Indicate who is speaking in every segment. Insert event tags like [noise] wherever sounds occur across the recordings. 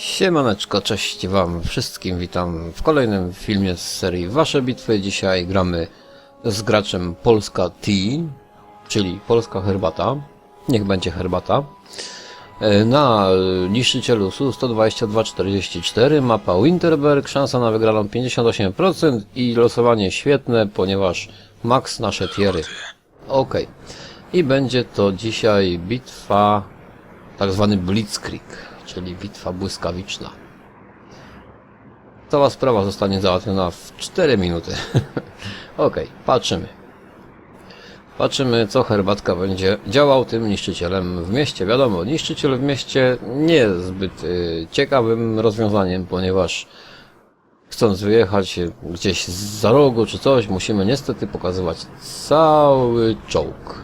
Speaker 1: Siemaneczko, cześć wam wszystkim, witam w kolejnym filmie z serii Wasze Bitwy. Dzisiaj gramy z graczem Polska Tea, czyli polska herbata, niech będzie herbata. E, Na niszczycielu SU-12244 mapa Winterberg, szansa na wygraną 58% i losowanie świetne, ponieważ max nasze tiery. Ok. I będzie to dzisiaj bitwa, tak zwany Blitzkrieg, czyli bitwa błyskawiczna. Cała sprawa zostanie załatwiona w 4 minuty. [laughs] ok, patrzymy. Patrzymy, co herbatka będzie działał tym niszczycielem w mieście. Wiadomo, niszczyciel w mieście nie jest zbyt y, ciekawym rozwiązaniem, ponieważ chcąc wyjechać gdzieś za rogu czy coś, musimy niestety pokazywać cały czołg.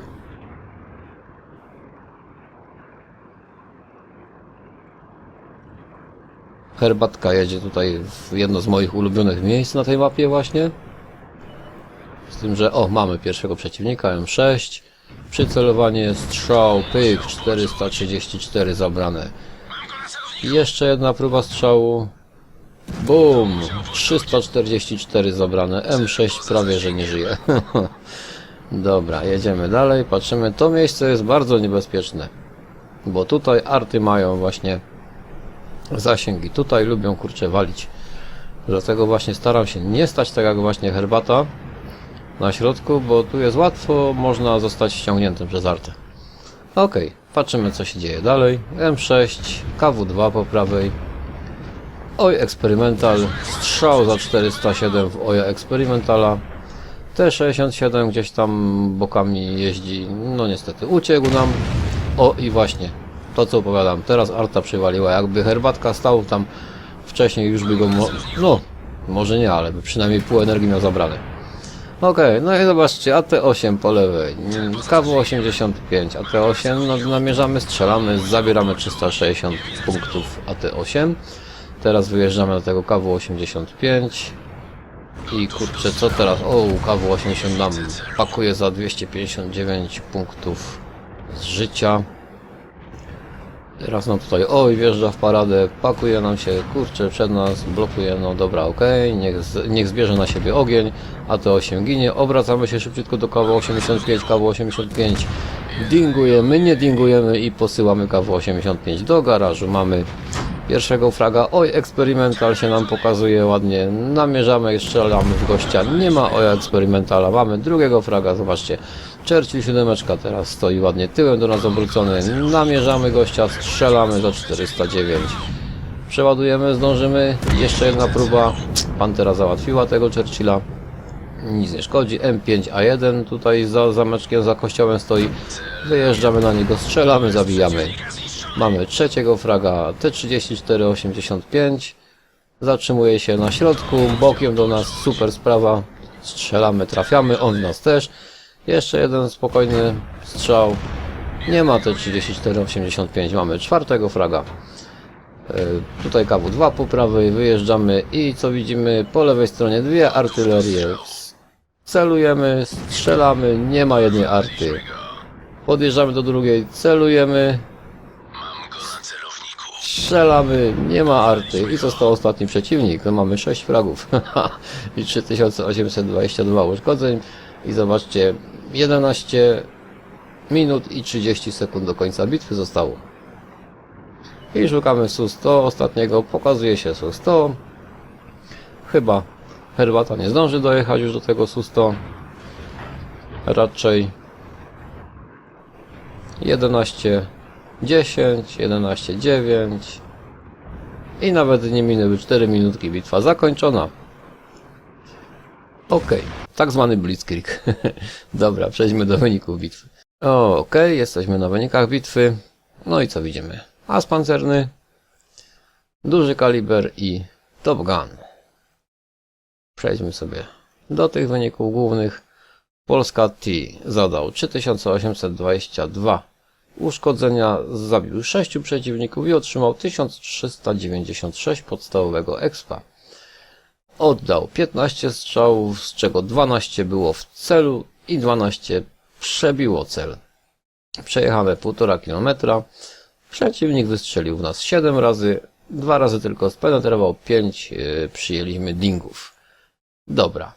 Speaker 1: Herbatka jedzie tutaj w jedno z moich ulubionych miejsc na tej mapie właśnie. Z tym, że o, mamy pierwszego przeciwnika, M6. Przycelowanie, strzał, pyk, 434 zabrane. Jeszcze jedna próba strzału. Bum! 344 zabrane. M6 prawie, że nie żyje. [laughs] Dobra, jedziemy dalej, patrzymy. To miejsce jest bardzo niebezpieczne. Bo tutaj arty mają właśnie zasięgi. Tutaj lubią kurczę walić. Dlatego właśnie staram się nie stać tak jak właśnie herbata na środku, bo tu jest łatwo, można zostać ściągniętym przez artę. Ok, patrzymy co się dzieje dalej. M6, KW2 po prawej. Oj, eksperymental. Strzał za 407 w oja eksperymentala. T67 gdzieś tam bokami jeździ. No niestety, uciekł nam. O i właśnie, to co opowiadam. Teraz Arta przywaliła. Jakby herbatka stał tam wcześniej, już by go. Mo no, może nie, ale by przynajmniej pół energii miał zabrane. Okej, no i zobaczcie, AT8 po lewej, KW85, AT8, no namierzamy, strzelamy, zabieramy 360 punktów AT8. Teraz wyjeżdżamy do tego KW85 i kurczę, co teraz? O, KW80 nam pakuje za 259 punktów z życia. Teraz nam tutaj, oj, wjeżdża w paradę, pakuje nam się, kurczę, przed nas, blokuje, no dobra, okej, niech, z- niech zbierze na siebie ogień, a to 8 ginie, obracamy się szybciutko do KW85, KW85, dingujemy, nie dingujemy i posyłamy KW85 do garażu, mamy pierwszego fraga, oj, eksperymental się nam pokazuje ładnie, namierzamy i strzelamy w gościa, nie ma oja eksperymentala, mamy drugiego fraga, zobaczcie, Churchill siódemeczka teraz stoi ładnie. Tyłem do nas obrócony, namierzamy gościa, strzelamy za 409. Przeładujemy, zdążymy, jeszcze jedna próba, Pantera załatwiła tego Churchilla, nic nie szkodzi, M5A1 tutaj za zameczkiem, za kościołem stoi, wyjeżdżamy na niego, strzelamy, zabijamy. Mamy trzeciego fraga T3485, zatrzymuje się na środku, bokiem do nas, super sprawa, strzelamy, trafiamy, on w nas też. Jeszcze jeden spokojny strzał. Nie ma T3485, mamy czwartego fraga. E, Tutaj KW2 po prawej, wyjeżdżamy i co widzimy po lewej stronie dwie artylerie. Celujemy, strzelamy, nie ma jednej arty. Podjeżdżamy do drugiej, celujemy, strzelamy, nie ma arty. I został ostatni przeciwnik, no mamy 6 fragów [laughs] i 3822 uszkodzeń. I zobaczcie, 11 minut i 30 sekund do końca bitwy zostało. I szukamy SU-100 ostatniego, pokazuje się SU-100. Chyba herbata nie zdąży dojechać już do tego SU-100. Raczej 11 10, 11 9 i nawet nie minęły 4 minutki bitwa zakończona. Okej, tak zwany blitzkrieg. [laughs] Dobra, przejdźmy do wyników bitwy. Okej, jesteśmy na wynikach bitwy. No i co widzimy? As pancerny, duży kaliber i Top Gun. Przejdźmy sobie do tych wyników głównych. Polska T zadał 3822 uszkodzenia, zabił 6 przeciwników i otrzymał 1396 podstawowego expa. Oddał 15 strzałów, z czego 12 było w celu i 12 przebiło cel. Przejechane 1,5 km. Przeciwnik wystrzelił w nas 7 razy, Dwa razy tylko spenetrował, pięć yy, przyjęliśmy dingów. Dobra.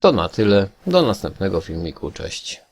Speaker 1: To na tyle. Do następnego filmiku. Cześć.